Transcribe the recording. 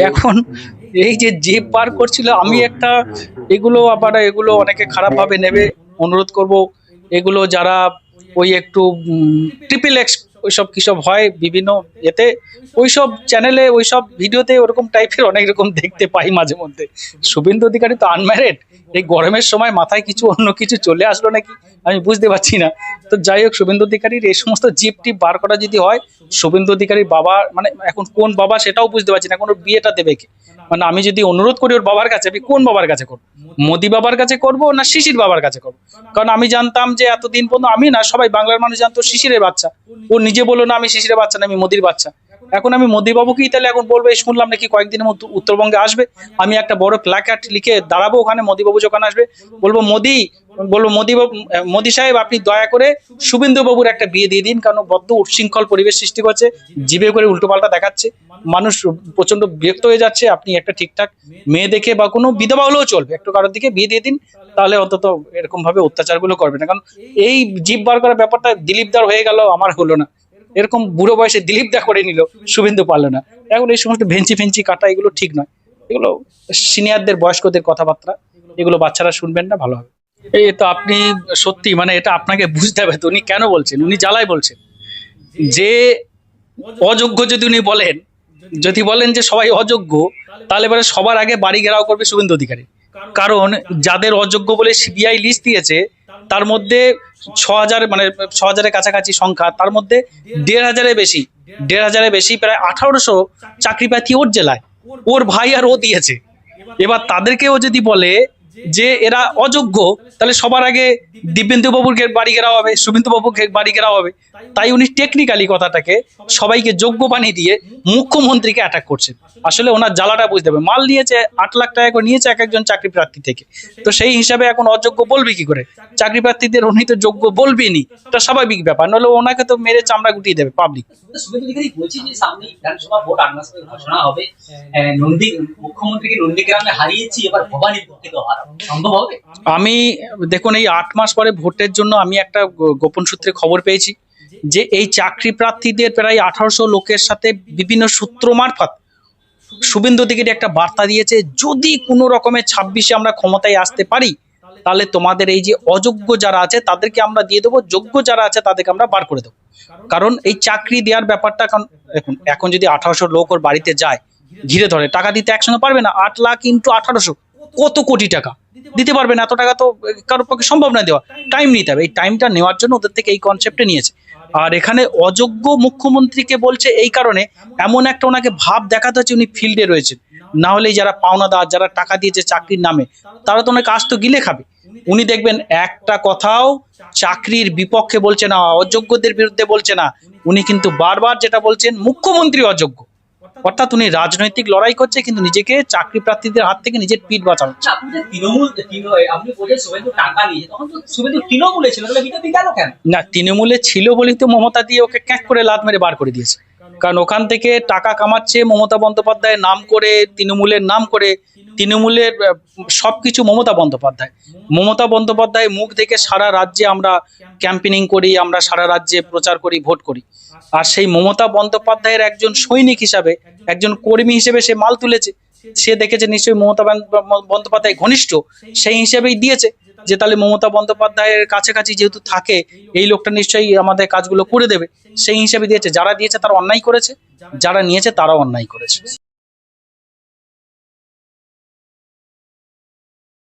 এখন এই যে যে পার করছিল, আমি একটা এগুলো আবার এগুলো অনেকে খারাপভাবে নেবে। অনুরোধ করব, এগুলো যারা ওই একটু ট্রিপল এক্স ওইসব কিসব হয় বিভিন্ন এতে ওইসব চ্যানেলে ওইসব ভিডিওতে ওরকম টাইপের অনেক রকম দেখতে পাই মাঝে মধ্যে। শুভেন্দু অধিকারী তো আনম্যারেড এই গরমের সময় মাথায় কিছু অন্য কিছু চলে আসলো নাকি? আমি বুঝতে পারছি না। তো যাই হোক, শুভেন্দু অধিকারীর এই সমস্ত জিপ টিপ বার করা যদি হয়, শুভেন্দু অধিকারীর বাবা মানে এখন কোন বাবা সেটাও বুঝতে পারছি না ওর বিয়েটা দেবে কে? মানে আমি যদি অনুরোধ করি ওর বাবার কাছে, আমি কোন বাবার কাছে করব? মোদি বাবার কাছে করব না শিশির বাবার কাছে করব? কারণ আমি জানতাম যে এতদিন পর্যন্ত আমি না, সবাই বাংলার মানুষ জানতো শিশিরের বাচ্চা। ও নিজে বলল, না, আমি শিশিরের বাচ্চা না, আমি মোদির বাচ্চা। এখন আমি মোদি বাবুকেই তাহলে এখন বলব এই শুনলাম নাকি কয়েকদিনের মধ্যে উত্তরবঙ্গে আসবে। আমি একটা বড় প্ল্যাকার্ড লিখে দাঁড়াবো ওখানে মোদীবাবু যখন আসবে বলব মোদি বলব মোদি বাবু আহ, মোদি সাহেব আপনি দয়া করে শুভেন্দু বাবুর একটা বিয়ে দিয়ে দিন কারণ বদ্ধ উচ্ছৃঙ্খল পরিবেশ সৃষ্টি করছে জিভে করে উল্টোপাল্টা দেখাচ্ছে। মানুষ প্রচণ্ড বিরক্ত হয়ে যাচ্ছে আপনি একটা ঠিকঠাক মেয়ে দেখে বা কোনো বিধবা হলেও চলবে একটু কারোর দিকে বিয়ে দিয়ে দিন তাহলে অন্তত এরকম ভাবে অত্যাচারগুলো করবে না। কারণ এই জিভ বার করার ব্যাপারটা দিলীপ দার হয়ে গেল আমার হলো না। এরকম বুড়ো বয়সে দিলীপ দা করে নিল শুভেন্দু পারল না এখন এই সমস্ত ভেঞ্চি ফেঞ্চি কাটা এগুলো ঠিক নয়। এগুলো সিনিয়রদের, বয়স্কদের কথাবার্তা, এগুলো বাচ্চারা শুনবেন না, ভালো হবে। এই তো আপনি সত্যি মানে এটা আপনাকে বুঝতে হবে তো, উনি কেন বলছেন? উনি জ্বালায় বলছেন। যে অযোগ্য যদি উনি বলেন, যদি বলেন যে সবাই অযোগ্য, তাহলে এবারে সবার আগে বাড়ি ঘেরাও করবে শুভেন্দু অধিকারী। কারণ যাদের অযোগ্য বলে সিবিআই লিস্ট দিয়েছে, তার মধ্যে ছ হাজার মানে ছ হাজারের কাছাকাছি সংখ্যা, তার মধ্যে দেড় হাজারের বেশি দেড় হাজারের বেশি প্রায় আঠারোশো চাকরি প্রার্থী ওর জেলায়। ওর ভাই আর ও দিয়েছে। এবার তাদেরকেও যদি বলে যে এরা অযোগ্য, তাহলে সবার আগে দিব্যেন্দু বাবুর বাড়ি ঘেরাও হবে, শুভেন্দু বাবুকে বাড়ি ঘেরাও হবে। তাই উনি টেকনিক্যালি কথাটাকে সবাইকে যোগ্য বানিয়ে দিয়ে মুখ্যমন্ত্রীকে অ্যাটাক করছেন। আসলে ওনার জ্বালাটা বুঝতে হবে। মাল নিয়েছে, আট লাখ টাকা করে নিয়েছে এক একজন চাকরি প্রার্থী থেকে। তো সেই হিসাবে এখন অযোগ্য বলবে কি করে? চাকরি প্রার্থীদের উনি তো যোগ্য বলবেনি এটা স্বাভাবিক ব্যাপার। নাহলে ওনাকে তো মেরে চামড়া গুটিয়ে দেবে পাবলিক মুখ্যমন্ত্রীকে নন্দীগ্রামে হারিয়েছি, এবার হবে আমি, দেখুন, এই আট মাস পরে ভোটের জন্য আমি একটা গোপন সূত্রে খবর পেয়েছি যে এই চাকরি প্রার্থীদের প্রায় আঠারোশো লোকের সাথে বিভিন্ন সূত্র মারফত শুভেন্দু অধিকারী একটা বার্তা দিয়েছে, যদি কোনো রকমের ছাব্বিশে আমরা ক্ষমতায় আসতে পারি, তাহলে তোমাদের এই যে অযোগ্য যারা আছে, তাদেরকে আমরা দিয়ে দেবো, যোগ্য যারা আছে, তাদেরকে আমরা বার করে দেবো। কারণ এই চাকরি দেওয়ার ব্যাপারটা এখন এখন এখন যদি আঠারোশো লোক ওর বাড়িতে যায়, ঘিরে ধরে, টাকা দিতে একসঙ্গে পারবে না, আট লাখ ইন্টু আঠারোশো। কত কোটি টাকা? দিতে পারবে। না এত টাকা তো কারোর পক্ষে সম্ভব না দেওয়া। টাইম নিতে হবে। এই টাইমটা নেওয়ার জন্য ওদের থেকে এই কনসেপ্টে নিয়েছে। আর এখানে অযোগ্য মুখ্যমন্ত্রীকে বলছে এই কারণে। এমন একটা ওনাকে ভাব দেখাতে হচ্ছে উনি ফিল্ডে রয়েছেন। না হলে যারা পাওনাদার যারা টাকা দিয়েছে চাকরির নামে তারা তো অনেক আজ তো গিলে খাবে। উনি দেখবেন একটা কথাও চাকরির বিপক্ষে বলছে না অযোগ্যদের বিরুদ্ধে বলছে না। উনি কিন্তু বারবার যেটা বলছেন মুখ্যমন্ত্রী অযোগ্য। অর্থাৎ উনি রাজনৈতিক লড়াই করছে কিন্তু নিজেকে চাকরি প্রার্থীদের হাত থেকে নিজের পিঠ বাঁচাচ্ছে না তৃণমূলে ছিল বলেই তো মমতা দিয়ে ওকে ক্যাক করে লাত মেরে বার করে দিয়েছে। কারণ ওখান থেকে টাকা কামাচ্ছে মমতা বন্দ্যোপাধ্যায়ের নাম করে তৃণমূলের নাম করে তৃণমূলের সবকিছু মমতা বন্দ্যোপাধ্যায়। মমতা বন্দ্যোপাধ্যায় মুখ থেকে সারা রাজ্যে আমরা ক্যাম্পেনিং করি, আমরা সারা রাজ্যে প্রচার করি ভোট করি। আর সেই মমতা বন্দ্যোপাধ্যায়ের একজন সৈনিক হিসাবে, একজন কর্মী হিসেবে সে মাল তুলেছে। সে দেখেছে নিশ্চয়ই মমতা বান- বন্দ্যোপাধ্যায় ঘনিষ্ঠ, সেই হিসেবেই দিয়েছে যে তাহলে মমতা বন্দ্যোপাধ্যায়ের কাছাকাছি যেহেতু থাকে, এই লোকটা নিশ্চয়ই আমাদের কাজগুলো করে দেবে, সেই হিসেবে দিয়েছে। যারা দিয়েছে তারা অন্যায় করেছে, যারা নিয়েছে তারা অন্যায় করেছে।